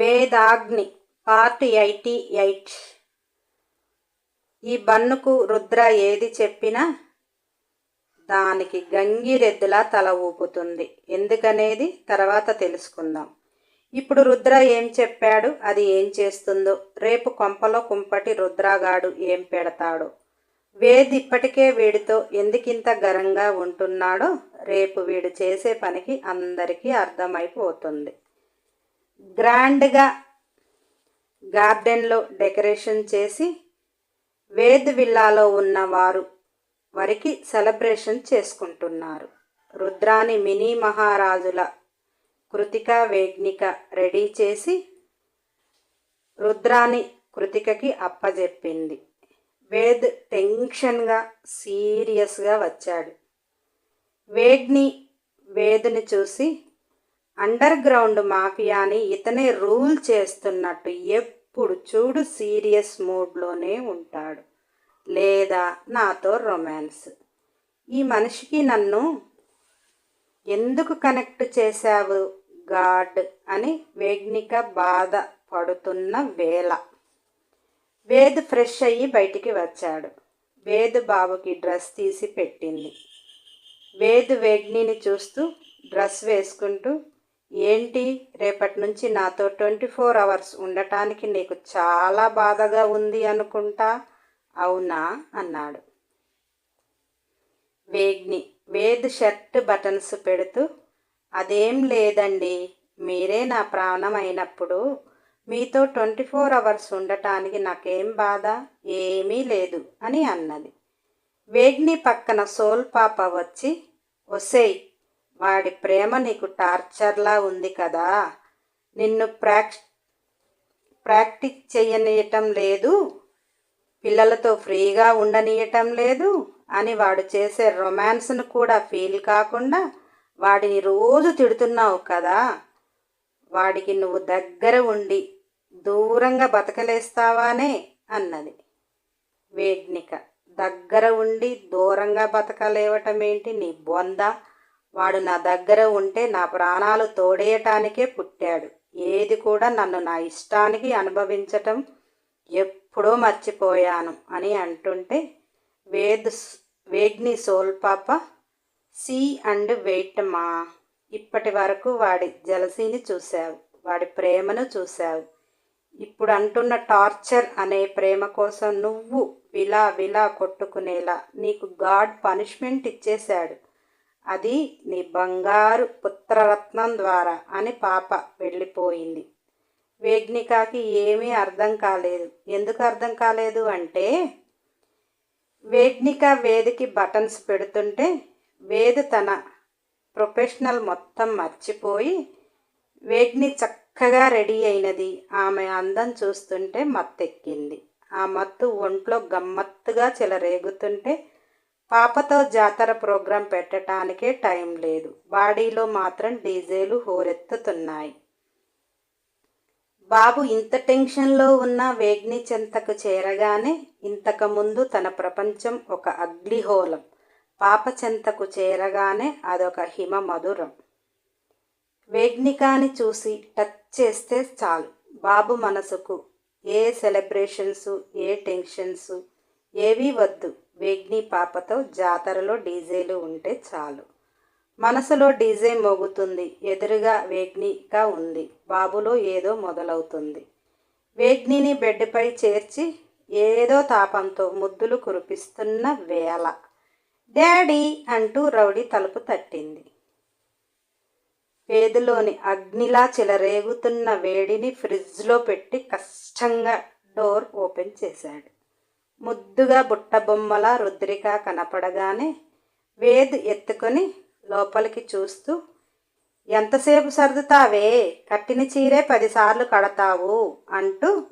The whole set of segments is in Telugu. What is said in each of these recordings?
Vedagni part eighty eight. ఈ బన్నుకు రుద్ర ఏది చెప్పినా దానికి గంగిరెద్దులా తల ఊపుతుంది. ఎందుకనేది తర్వాత తెలుసుకుందాం. ఇప్పుడు రుద్ర ఏం చెప్పాడు? అది ఏం చేస్తుందో. రేపు కొంపలో కుంపటి రుద్రగాడు ఏం పెడతాడో. వేద్ ఇప్పటికే వీడితో ఎందుకింత గరంగా ఉంటున్నాడో రేపు వీడు చేసే పనికి అందరికీ అర్థమైపోతుంది. గ్రాండ్గా గార్డెన్లో డెకరేషన్ చేసి వేద్ విల్లాలో ఉన్న వారు వారికి సెలబ్రేషన్ చేసుకుంటున్నారు. రుద్రాని మినీ మహారాజుల కృతిక వేగ్నిక రెడీ చేసి రుద్రాని కృతికకి అప్పజెప్పింది. వేద్ టెన్షన్గా సీరియస్గా వచ్చాడు. వేగ్ని వేదుని చూసి అండర్ గ్రౌండ్ మాఫియాని ఇతనే రూల్ చేస్తున్నట్టు ఎప్పుడు చూడు సీరియస్ మూడ్లోనే ఉంటాడు. లేదా నాతో రొమాన్స్. ఈ మనిషికి నన్ను ఎందుకు కనెక్ట్ చేశావు గాడ్ అని వేగ్నిక బాధ పడుతున్న వేళ. వేద్ ఫ్రెష్ అయ్యి బయటికి వచ్చాడు. వేద్ బాబుకి డ్రెస్ తీసి పెట్టింది. వేద్ వేగ్నిని చూస్తూ డ్రెస్ వేసుకుంటూ ఏంటి? రేపటి నుంచి నాతో ట్వంటీ ఫోర్ అవర్స్ ఉండటానికి నీకు చాలా బాధగా ఉంది అనుకుంటా? అవునా? అన్నాడు. వేగ్ని వేద్ షర్ట్ బటన్స్ పెడుతూ అదేం లేదండి. మీరే నా ప్రాణం అయినప్పుడు మీతో ట్వంటీ ఫోర్ అవర్స్ ఉండటానికి నాకేం బాధ? ఏమీ లేదు అని అన్నది. వేగ్ని పక్కన సోల్ పాప వచ్చి ఒసేయ్ వాడి ప్రేమ నీకు టార్చర్లా ఉంది కదా. నిన్ను ప్రాక్ ప్రాక్టీస్ చేయనీయటం లేదు. పిల్లలతో ఫ్రీగా ఉండనీయటం లేదు అని వాడు చేసే రొమాన్స్ను కూడా ఫీల్ కాకుండా వాడిని రోజు తిడుతున్నావు కదా. వాడికి నువ్వు దగ్గర ఉండి దూరంగా బతకలేస్తావానే అన్నది. వేడ్నిక దగ్గర ఉండి దూరంగా బతకలేవటమేంటి నీ బొంద. వాడు నా దగ్గర ఉంటే నా ప్రాణాలు తోడేయటానికే పుట్టాడు. ఏది కూడా నన్ను నా ఇష్టానికి అనుభవించటం ఎప్పుడో మర్చిపోయాను అని అంటుంటే వేద్ వేగ్ని సోల్పాప సీ అండ్ వెయిట్ మా. ఇప్పటి వరకు వాడి జలసీని చూశావు వాడి ప్రేమను చూశావు. ఇప్పుడు అంటున్న టార్చర్ అనే ప్రేమ కోసం నువ్వు విలా విలా కొట్టుకునేలా నీకు గాడ్ పనిష్మెంట్ ఇచ్చేశాడు. అది నీ బంగారు పుత్రరత్నం ద్వారా అని పాప వెళ్ళిపోయింది. వేగ్నికాకి ఏమీ అర్థం కాలేదు. ఎందుకు అర్థం కాలేదు అంటే వేగ్నిక వేదికి బటన్స్ పెడుతుంటే వేద్ తన ప్రొఫెషనల్ మొత్తం మర్చిపోయి వేగ్ని చక్కగా రెడీ అయినది. ఆమె అందం చూస్తుంటే మత్తెక్కింది. ఆ మత్తు ఒంట్లో గమ్మత్తుగా చెలరేగుతుంటే పాపతో జాతర ప్రోగ్రాం పెట్టడానికే టైం లేదు. బాడీలో మాత్రం డీజేలు హోరెత్తుతున్నాయి. బాబు ఇంత టెన్షన్లో ఉన్న వేగ్ని చెంతకు చేరగానే ఇంతకుముందు తన ప్రపంచం ఒక అగ్నిహోలం పాప చెంతకు చేరగానే అదొక హిమ మధురం వేగ్నికాని చూసి టచ్ చేస్తే చాలు. బాబు మనసుకు ఏ సెలబ్రేషన్స్ ఏ టెన్షన్స్ ఏవీ వద్దు. వేగ్ని పాపతో జాతరలో డీజేలు ఉంటే చాలు. మనసులో డీజే మోగుతుంది. ఎదురుగా వేగ్నిగా ఉంది. బాబులో ఏదో మొదలవుతుంది. వేగ్నిని బెడ్పై చేర్చి ఏదో తాపంతో ముద్దులు కురిపిస్తున్న వేళ. డాడీ అంటూ రౌడీ తలుపు తట్టింది. పేదులోని అగ్నిలా చెలరేగుతున్న వేడిని ఫ్రిడ్జ్లో పెట్టి కష్టంగా డోర్ ఓపెన్ చేశాడు. ముద్దుగా బుట్టబొమ్మల రుద్రిక కనపడగానే వేద్ ఎత్తుకొని లోపలికి చూస్తూ ఎంతసేపు సర్దుతావే? కట్టిన చీరే పదిసార్లు కడతావు అంటూ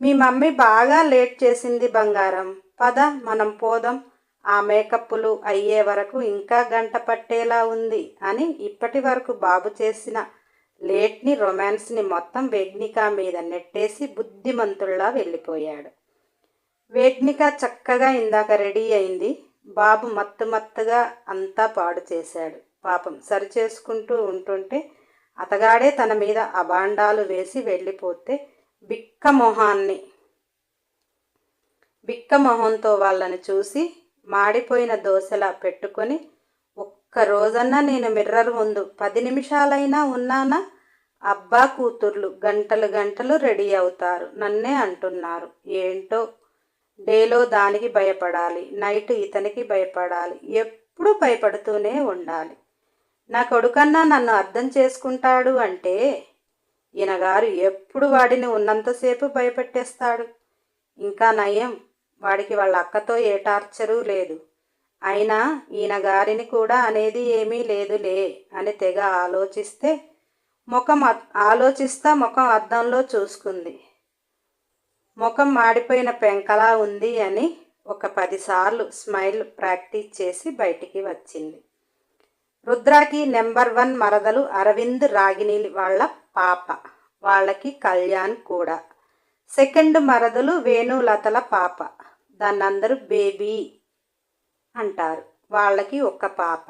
మీ మమ్మీ బాగా లేట్ చేసింది బంగారం. పద మనం పోదాం. ఆ మేకప్పులు అయ్యే వరకు ఇంకా గంట పట్టేలా ఉంది అని ఇప్పటి వరకు బాబు చేసిన లేట్ని రొమాన్స్ని మొత్తం వెగ్నికా మీద నెట్టేసి బుద్ధిమంతుల్లా వెళ్ళిపోయాడు. వేగ్నిక చక్కగా ఇందాక రెడీ అయింది. బాబు మత్తు మత్తుగా అంతా పాడు చేశాడు. పాపం సరిచేసుకుంటూ ఉంటుంటే అతగాడే తన మీద అబాండాలు వేసి వెళ్ళిపోతే బిక్క మొహాన్ని బిక్క మొహంతో వాళ్ళని చూసి మాడిపోయిన దోశలా పెట్టుకొని ఒక్క రోజన్నా నేను మిర్రర్ ముందు పది నిమిషాలైనా ఉన్నానా? అబ్బా కూతుర్లు గంటలు గంటలు రెడీ అవుతారు నన్నే అంటున్నారు. ఏంటో డేలో దానికి భయపడాలి నైట్ ఇతనికి భయపడాలి ఎప్పుడు భయపడుతూనే ఉండాలి. నా కొడుకన్నా నన్ను అర్థం చేసుకుంటాడు అంటే ఈయనగారు ఎప్పుడు వాడిని ఉన్నంతసేపు భయపెట్టేస్తాడు. ఇంకా నయం వాడికి వాళ్ళ అక్కతో ఏ టార్చరు లేదు. అయినా ఈయన గారిని కూడా అనేది ఏమీ లేదులే అని తెగ ఆలోచిస్తే ముఖం ఆలోచిస్తా ముఖం అద్దంలో చూసుకుంది. ముఖం మాడిపోయిన పెంకలా ఉంది అని ఒక పదిసార్లు స్మైల్ ప్రాక్టీస్ చేసి బయటికి వచ్చింది. రుద్రాకి నెంబర్ వన్ మరదలు అరవింద్ రాగిణి వాళ్ళ పాప వాళ్ళకి కళ్యాణ్ కూడా. సెకండ్ మరదలు వేణులతల పాప దాన్ని అందరూ బేబీ అంటారు వాళ్ళకి ఒక పాప.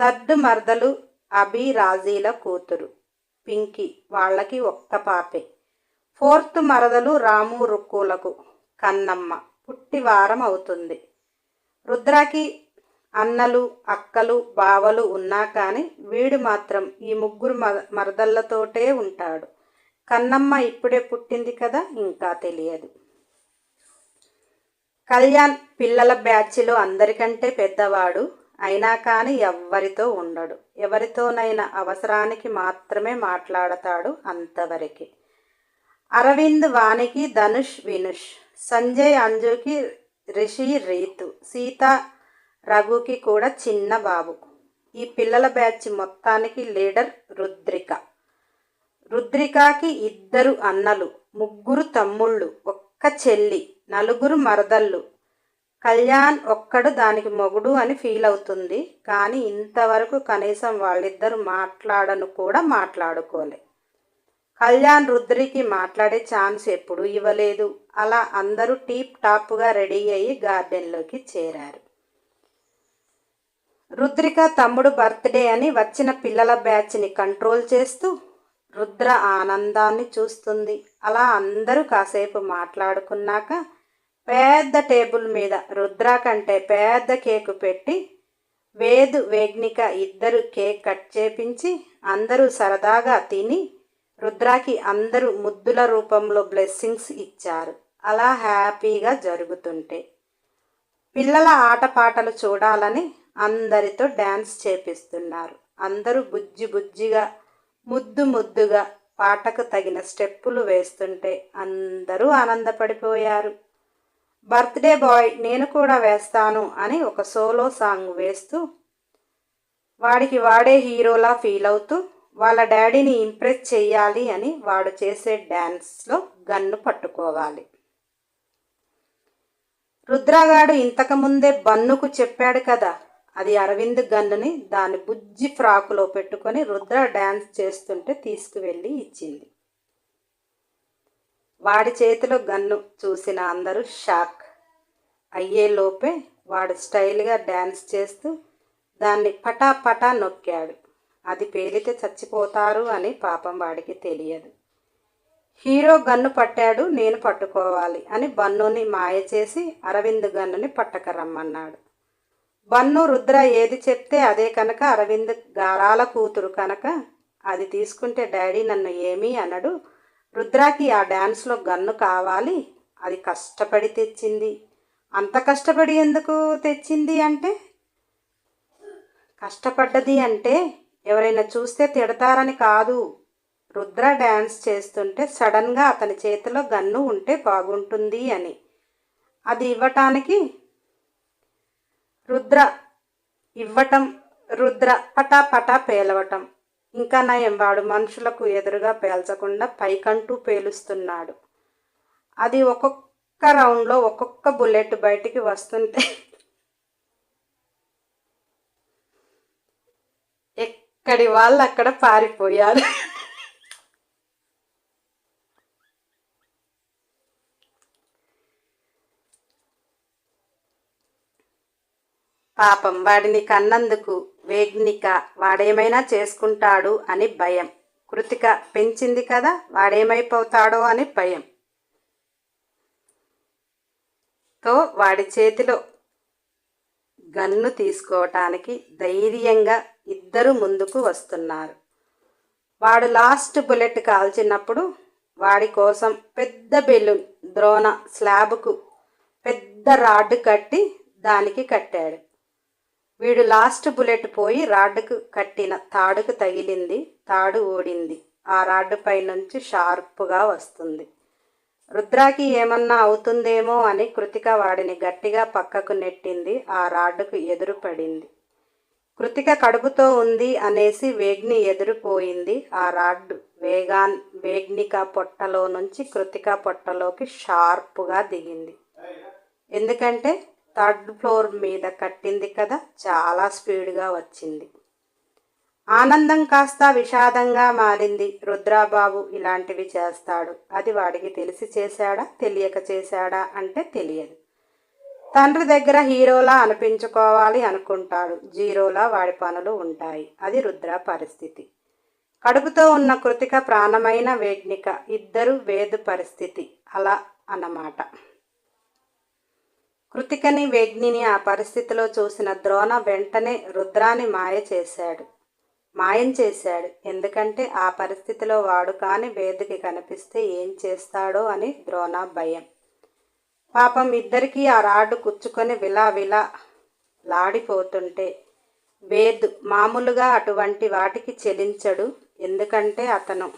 థర్డ్ మరదలు అభి రాజీల కూతురు పింకీ వాళ్ళకి ఒక్క పాపే. ఫోర్త్ మరదలు రాము రుక్కులకు కన్నమ్మ. పుట్టి వారం అవుతుంది. రుద్రాకి అన్నలు అక్కలు బావలు ఉన్నా కానీ వీడు మాత్రం ఈ ముగ్గురు మరదళ్ళతోటే ఉంటాడు. కన్నమ్మ ఇప్పుడే పుట్టింది కదా ఇంకా తెలియదు. కళ్యాణ్ పిల్లల బ్యాచ్లో అందరికంటే పెద్దవాడు. అయినా కానీ ఎవ్వరితో ఉండడు. ఎవరితోనైనా అవసరానికి మాత్రమే మాట్లాడతాడు అంతవరకే. అరవింద్ వానికి ధనుష్ వినుష్. సంజయ్ అంజుకి రిషి రీతు. సీత రఘుకి కూడా చిన్న బాబు. ఈ పిల్లల బ్యాచ్ మొత్తానికి లీడర్ రుద్రిక. రుద్రికకి ఇద్దరు అన్నలు ముగ్గురు తమ్ముళ్ళు ఒక్క చెల్లి నలుగురు మరదళ్ళు. కళ్యాణ్ ఒక్కడు దానికి మొగుడు అని ఫీల్ అవుతుంది కానీ ఇంతవరకు కనీసం వాళ్ళిద్దరు మాట్లాడను కూడా మాట్లాడుకోలే. కళ్యాణ్ రుద్రికి మాట్లాడే ఛాన్స్ ఎప్పుడు ఇవ్వలేదు. అలా అందరూ టీప్ టాప్గా రెడీ అయ్యి గార్డెన్లోకి చేరారు. రుద్రిక తమ్ముడు బర్త్డే అని వచ్చిన పిల్లల బ్యాచ్ని కంట్రోల్ చేస్తూ రుద్ర ఆనందాన్ని చూస్తుంది. అలా అందరూ కాసేపు మాట్లాడుకున్నాక పెద్ద టేబుల్ మీద రుద్ర కంటే పెద్ద కేకు పెట్టి వేదు వేగ్నిక ఇద్దరు కేక్ కట్ చేపించి అందరూ సరదాగా తిని రుద్రాకి అందరూ ముద్దుల రూపంలో బ్లెస్సింగ్స్ ఇచ్చారు. అలా హ్యాపీగా జరుగుతుంటే. పిల్లల ఆటపాటలు చూడాలని అందరితో డ్యాన్స్ చేపిస్తున్నారు. అందరూ బుజ్జి బుజ్జిగా ముద్దు ముద్దుగా పాటకు తగిన స్టెప్పులు వేస్తుంటే అందరూ ఆనందపడిపోయారు. బర్త్డే బాయ్ నేను కూడా వేస్తాను అని ఒక సోలో సాంగ్ వేస్తూ వాడికి వాడే హీరోలా ఫీల్ అవుతూ వాళ్ళ డాడీని ఇంప్రెస్ చేయాలి అని వాడు చేసే డ్యాన్స్లో గన్ను పట్టుకోవాలి. రుద్రగాడు ఇంతకుముందే బన్నుకు చెప్పాడు కదా అది అరవింద్ గన్నుని దాని బుజ్జి ఫ్రాకులో పెట్టుకొని రుద్ర డ్యాన్స్ చేస్తుంటే తీసుకువెళ్ళి ఇచ్చింది. వాడి చేతిలో గన్ను చూసిన అందరూ షాక్ అయ్యేలోపే వాడు స్టైల్గా డ్యాన్స్ చేస్తూ దాన్ని పటా పటా నొక్కాడు. అది పేలితే చచ్చిపోతారు అని పాపం వాడికి తెలియదు. హీరో గన్ను పట్టాడు నేను పట్టుకోవాలి అని బన్నుని మాయ చేసి అరవింద్ గన్నుని పట్టకరమ్మన్నాడు. బన్ను రుద్ర ఏది చెప్తే అదే కనుక అరవింద్ గారాల కూతురు కనుక అది తీసుకుంటే డాడీ నన్ను ఏమీ అనడు. రుద్రాకి ఆ డ్యాన్స్లో గన్ను కావాలి అది కష్టపడి తెచ్చింది. అంత కష్టపడి ఎందుకు తెచ్చింది అంటే కష్టపడ్డది అంటే ఎవరైనా చూస్తే తిడతారని కాదు. రుద్ర డ్యాన్స్ చేస్తుంటే సడన్గా అతని చేతిలో గన్ను ఉంటే బాగుంటుంది అని. అది ఇవ్వటానికి రుద్ర ఇవ్వటం రుద్ర పటా పటా పేలవటం. ఇంకా నయం వాడు మనుషులకు ఎదురుగా పేల్చకుండా పైకంటూ పేలుస్తున్నాడు. అది ఒక్కొక్క రౌండ్లో ఒక్కొక్క బుల్లెట్ బయటికి వస్తుంటే అక్కడి వాళ్ళు అక్కడ పారిపోయారు. పాపం వాడిని కన్నందుకు వేగ్నిక వాడేమైనా చేసుకుంటాడు అని భయం. కృతిక పెంచింది కదా వాడేమైపోతాడో అని భయం. తో వాడి చేతిలో గన్ను తీసుకోవటానికి ధైర్యంగా ఇద్దరు ముందుకు వస్తున్నారు. వాడు లాస్ట్ బుల్లెట్ కాల్చినప్పుడు వాడి కోసం పెద్ద బెలూన్ ద్రోణ స్లాబ్కు పెద్ద రాడ్ కట్టి దానికి కట్టాడు. వీడు లాస్ట్ బుల్లెట్ పోయి రాడ్కు కట్టిన తాడుకు తగిలింది తాడు ఓడింది ఆ రాడ్డు పై నుంచి షార్ప్గా వస్తుంది. రుద్రాకి ఏమన్నా అవుతుందేమో అని కృతిక వాడిని గట్టిగా పక్కకు నెట్టింది. ఆ రాడ్డుకు ఎదురు పడింది. కృతిక కడుపుతో ఉంది అనేసి వేగ్ని ఎదురుపోయింది. ఆ రాడ్డు వేగాన్ వేగ్నిక పొట్టలో నుంచి కృతిక పొట్టలోకి షార్ప్గా దిగింది. ఎందుకంటే థర్డ్ ఫ్లోర్ మీద కట్టింది కదా చాలా స్పీడ్గా వచ్చింది. ఆనందం కాస్త విషాదంగా మారింది. రుద్రాబాబు ఇలాంటివి చేస్తాడు. అది వాడికి తెలిసి చేశాడా? తెలియక చేశాడా అంటే తెలియదు. తండ్రి దగ్గర హీరోలా అనిపించుకోవాలి అనుకుంటాడు. జీరోలా వాడి పనులు ఉంటాయి. అది రుద్ర పరిస్థితి. కడుపుతో ఉన్న కృతిక ప్రాణమైన వేగ్నిక. ఇద్దరు వేదు పరిస్థితి. అలా అన్నమాట. కృతికని వేగ్నిని ఆ పరిస్థితిలో చూసిన ద్రోణ వెంటనే రుద్రాని మాయ చేశాడు. మాయం చేశాడు. ఎందుకంటే ఆ పరిస్థితిలో వాడు కాని వేదికి కనిపిస్తే ఏం చేస్తాడో అని ద్రోణ భయం. పాపం ఇద్దరికీ ఆ రాడ్డు కుచ్చుకొని విలా విలా లాడిపోతుంటే వేద్ మామూలుగా అటువంటి వాటికి చెలించడు. ఎందుకంటే అతను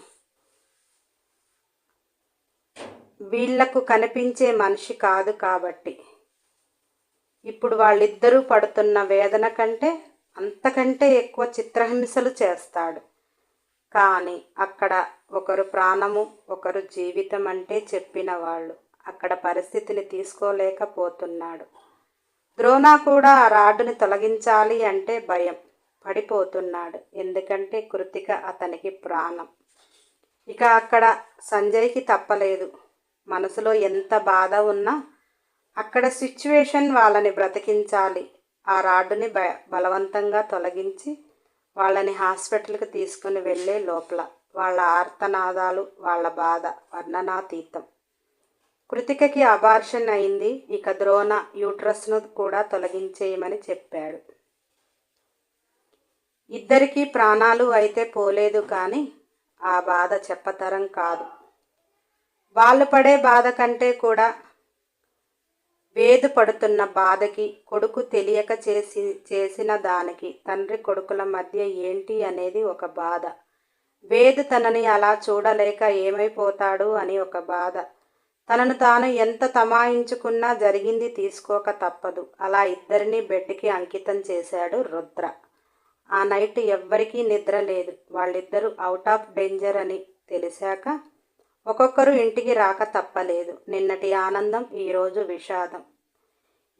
వీళ్ళకు కనిపించే మనిషి కాదు కాబట్టి. ఇప్పుడు వాళ్ళిద్దరూ పడుతున్న వేదన కంటే అంతకంటే ఎక్కువ చిత్రహింసలు చేస్తాడు. కానీ అక్కడ ఒకరు ప్రాణము ఒకరు జీవితం అంటే చెప్పిన వాళ్ళు అక్కడ పరిస్థితిని తీసుకోలేకపోతున్నాడు. ద్రోణ కూడా ఆ రాడ్డుని తొలగించాలి అంటే భయం. పడిపోతున్నాడు. ఎందుకంటే కృతిక అతనికి ప్రాణం. ఇక అక్కడ సంజయ్కి తప్పలేదు. మనసులో ఎంత బాధ ఉన్నా అక్కడ సిచ్యువేషన్ వాళ్ళని బ్రతికించాలి. ఆ రాడ్డుని బ బలవంతంగా తొలగించి వాళ్ళని హాస్పిటల్కి తీసుకుని వెళ్ళే లోపల వాళ్ళ ఆర్తనాదాలు వాళ్ళ బాధ వర్ణనాతీతం. కృతికకి అబార్షన్ అయింది. ఇక ద్రోణ యూట్రస్ను కూడా తొలగించేయమని చెప్పాడు. ఇద్దరికీ ప్రాణాలు అయితే పోలేదు కానీ ఆ బాధ చెప్పతరం కాదు. వాళ్ళు పడే బాధ కంటే కూడా వేదు పడుతున్న బాధకి కొడుకు తెలియక చేసి చేసిన దానికి తండ్రి కొడుకుల మధ్య ఏంటి అనేది ఒక బాధ. వేదు తనని అలా చూడలేక ఏమైపోతాడు అని ఒక బాధ. తనను తాను ఎంత తమాయించుకున్నా జరిగింది తీసుకోక తప్పదు. అలా ఇద్దరిని బెడ్కి అంకితం చేశాడు రుద్ర. ఆ నైట్ ఎవ్వరికీ నిద్ర లేదు. వాళ్ళిద్దరూ అవుట్ ఆఫ్ డేంజర్ అని తెలిసాక ఒక్కొక్కరు ఇంటికి రాక తప్పలేదు. నిన్నటి ఆనందం ఈరోజు విషాదం.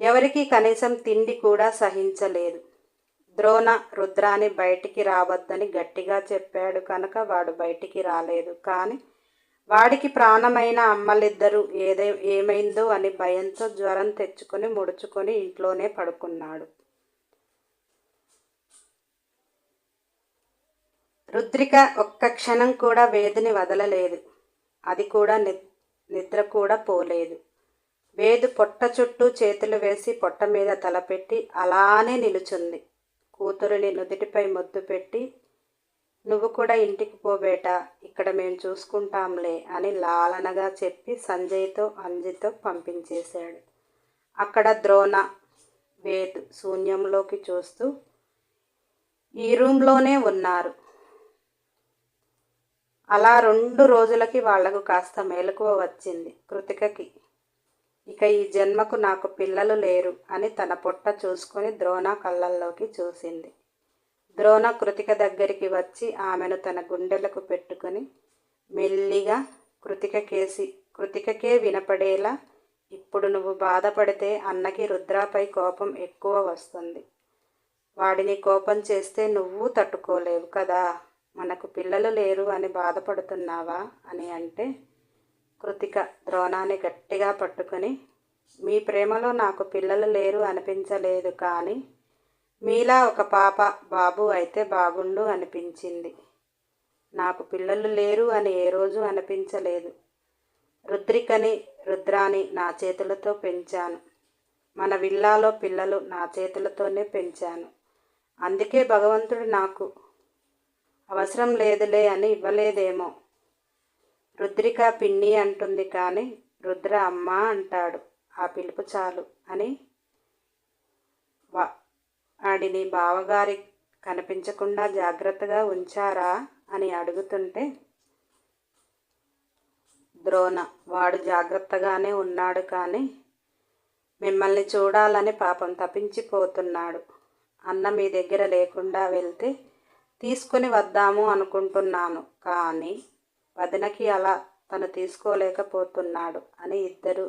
ఎవరికి కనీసం తిండి కూడా సహించలేదు. ద్రోణ రుద్రాని బయటికి రావద్దని గట్టిగా చెప్పాడు కనుక వాడు బయటికి రాలేదు. కానీ వాడికి ప్రాణమైన అమ్మలిద్దరూ ఏదే ఏమైందో అని భయంతో జ్వరం తెచ్చుకొని ముడుచుకొని ఇంట్లోనే పడుకున్నాడు. రుద్రిక ఒక్క క్షణం కూడా వేదిని వదలలేదు. అది కూడా నిద్ర కూడా పోలేదు. వేదు పొట్ట చుట్టూ చేతులు వేసి పొట్ట మీద తలపెట్టి అలానే నిలుచుంది. కూతురుని నుదుటిపై ముద్దు పెట్టి నువ్వు కూడా ఇంటికి పోబేట ఇక్కడ మేము చూసుకుంటాంలే అని లాలనగా చెప్పి సంజయ్తో అంజితో పంపించేశాడు. అక్కడ ద్రోణ వేద్ శూన్యంలోకి చూస్తూ ఈ రూమ్లోనే ఉన్నారు. అలా రెండు రోజులకి వాళ్ళకు కాస్త మేలుకువ వచ్చింది కృతికకి. ఇక ఈ జన్మకు నాకు పిల్లలు లేరు అని తన పొట్ట చూసుకొని ద్రోణ కళ్ళల్లోకి చూసింది. ద్రోణ కృతిక దగ్గరికి వచ్చి ఆమెను తన గుండెలకు పెట్టుకొని మెల్లిగా కృతిక కేసి కృతికకే వినపడేలా ఇప్పుడు నువ్వు బాధపడితే అన్నకి రుద్రాపై కోపం ఎక్కువ వస్తుంది. వాడిని కోపం చేస్తే నువ్వు తట్టుకోలేవు కదా. మనకు పిల్లలు లేరు అని బాధపడుతున్నావా అని అంటే కృతిక ద్రోణాన్ని గట్టిగా పట్టుకొని మీ ప్రేమలో నాకు పిల్లలు లేరు అనిపించలేదు కానీ మీలా ఒక పాప బాబు అయితే బాగుండు అనిపించింది. నాకు పిల్లలు లేరు అని ఏ రోజు అనిపించలేదు. రుద్రికని రుద్రాని నా చేతులతో పెంచాను. మన విల్లాలో పిల్లలు నా చేతులతోనే పెంచాను. అందుకే భగవంతుడు నాకు అవసరం లేదులే అని ఇవ్వలేదేమో. రుద్రిక పిన్ని అంటుంది కానీ రుద్ర అమ్మ అంటాడు. ఆ పిలుపు చాలు అని వాడిని బావగారి కనిపించకుండా జాగ్రత్తగా ఉంచారా అని అడుగుతుంటే ద్రోణ వాడు జాగ్రత్తగానే ఉన్నాడు కానీ మిమ్మల్ని చూడాలని పాపం తప్పించిపోతున్నాడు. అన్న మీ దగ్గర లేకుండా వెళ్తే తీసుకుని వద్దాము అనుకుంటున్నాను కానీ వదినకి అలా తను తీసుకోలేకపోతున్నాడు అని ఇద్దరు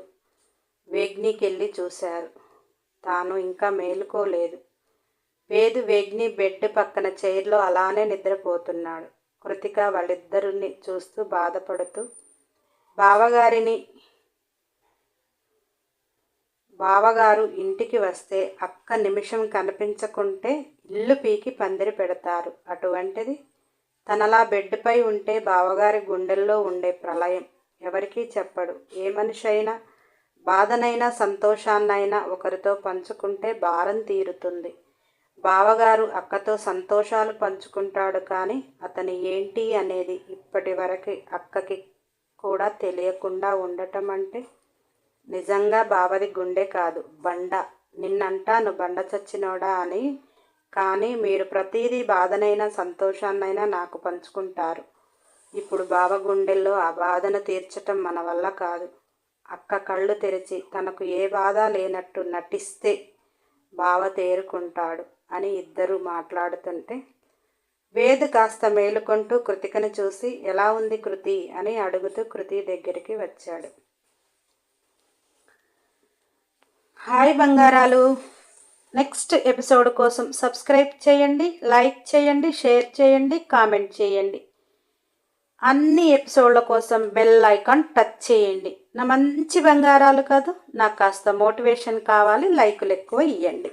వేగ్నికెళ్ళి చూశారు. తాను ఇంకా మేలుకోలేదు. వేదు వేగ్ని బెడ్ పక్కన చైర్లో అలానే నిద్రపోతున్నాడు. కృతిక వాళ్ళిద్దరిని చూస్తూ బాధపడుతూ బావగారిని బావగారు ఇంటికి వస్తే అక్క నిమిషం కనిపించకుంటే ఇల్లు పీకి పందిరి పెడతారు. అటువంటిది తనలా బెడ్పై ఉంటే బావగారి గుండెల్లో ఉండే ప్రళయం. ఎవరికీ చెప్పడు. ఏ మనిషి అయినా బాధనైనా సంతోషాన్నైనా ఒకరితో పంచుకుంటే భారం తీరుతుంది. బావగారు అక్కతో సంతోషాలు పంచుకుంటాడు కానీ అతని ఏంటి అనేది ఇప్పటి వరకు అక్కకి కూడా తెలియకుండా ఉండటం అంటే నిజంగా బావది గుండె కాదు. బండ. నిన్నంటాను బండ చచ్చినోడా అని. కానీ మీరు ప్రతిదీ బాధనైనా సంతోషాన్నైనా నాకు పంచుకుంటారు. ఇప్పుడు బావ గుండెల్లో ఆ బాధను తీర్చటం మన వల్ల కాదు. అక్క కళ్ళు తెరిచి తనకు ఏ బాధ లేనట్టు నటిస్తే బావ తేరుకుంటాడు అని ఇద్దరు మాట్లాడుతుంటే వేద్ కాస్త మేలుకుంటూ కృతికను చూసి ఎలా ఉంది కృతి? అని అడుగుతూ కృతి దగ్గరికి వచ్చాడు. హాయ్ బంగారాలు. నెక్స్ట్ ఎపిసోడ్ కోసం సబ్స్క్రైబ్ చేయండి లైక్ చేయండి షేర్ చేయండి కామెంట్ చేయండి. అన్ని ఎపిసోడ్ల కోసం బెల్ ఐకాన్ టచ్ చేయండి. నా మంచి బంగారాలు కాదు నాకు కాస్త మోటివేషన్ కావాలి లైకులు ఎక్కువ ఇవ్వండి